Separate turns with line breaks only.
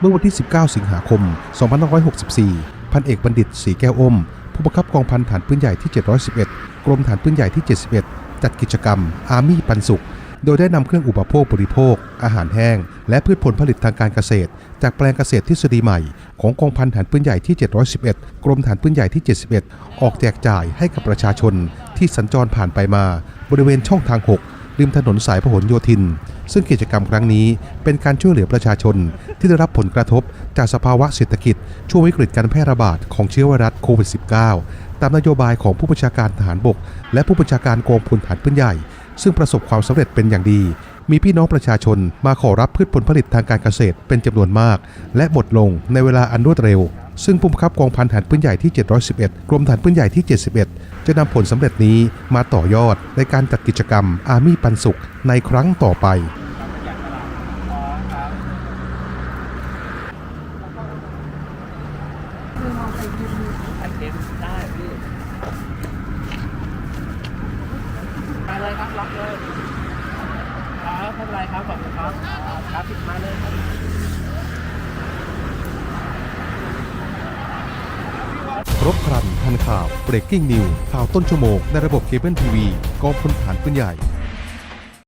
เมื่อวันที่ 19 สิงหาคม 2564 พันเอกบัณฑิตศรีแก้วอม ผู้บังคับกองพันฐานปืนใหญ่ที่ 711 กรมฐานปืนใหญ่ที่ 71 จัดกิจกรรม อาร์มี่ปันสุข โดยได้นำเครื่องอุปโภคบริโภค อาหารแห้ง และพืชผลผลิตทางการเกษตร จากแปลงเกษตรทฤษฎีใหม่ ของกองพันฐานปืนใหญ่ที่ 711 กรมฐานปืนใหญ่ที่ 71 ออกแจกจ่ายให้กับประชาชนที่สัญจรผ่านไปมา บริเวณช่องทาง 6 ริมถนนสายพหลโยธิน ซึ่งกิจกรรมครั้งนี้เป็นการช่วยเหลือประชาชน ที่ได้รับผลกระทบจากสภาวะเศรษฐกิจ ช่วงวิกฤตการแพร่ระบาดของเชื้อไวรัสโควิด -19 ตามนโยบายของผู้บัญชาการทหารบก และผู้บัญชาการกองพลฐานปืนใหญ่ ซึ่งประสบความสำเร็จเป็นอย่างดี มีพี่น้องประชาชนมาขอรับพืชผลผลิตทางการเกษตรเป็นจำนวนมาก และหมดลงในเวลาอันรวดเร็ว ซึ่งผู้บังคับกองพันฐานปืนใหญ่ที่ 711 กรมฐานปืนใหญ่ที่ 71 จะนำผลสำเร็จนี้มาต่อยอดในการจัดกิจกรรมอาร์มี่ปันสุขในครั้งต่อไป
ได้พี่มาเลยครับล็อกเลย ไม่เป็นไรครับขอบคุณครับกราฟิกมาเลยครับ
ครบครันทันข่าว breaking news ข่าวต้นชั่วโมงในระบบเคเบิลทีวีกองพลฐานปืนใหญ่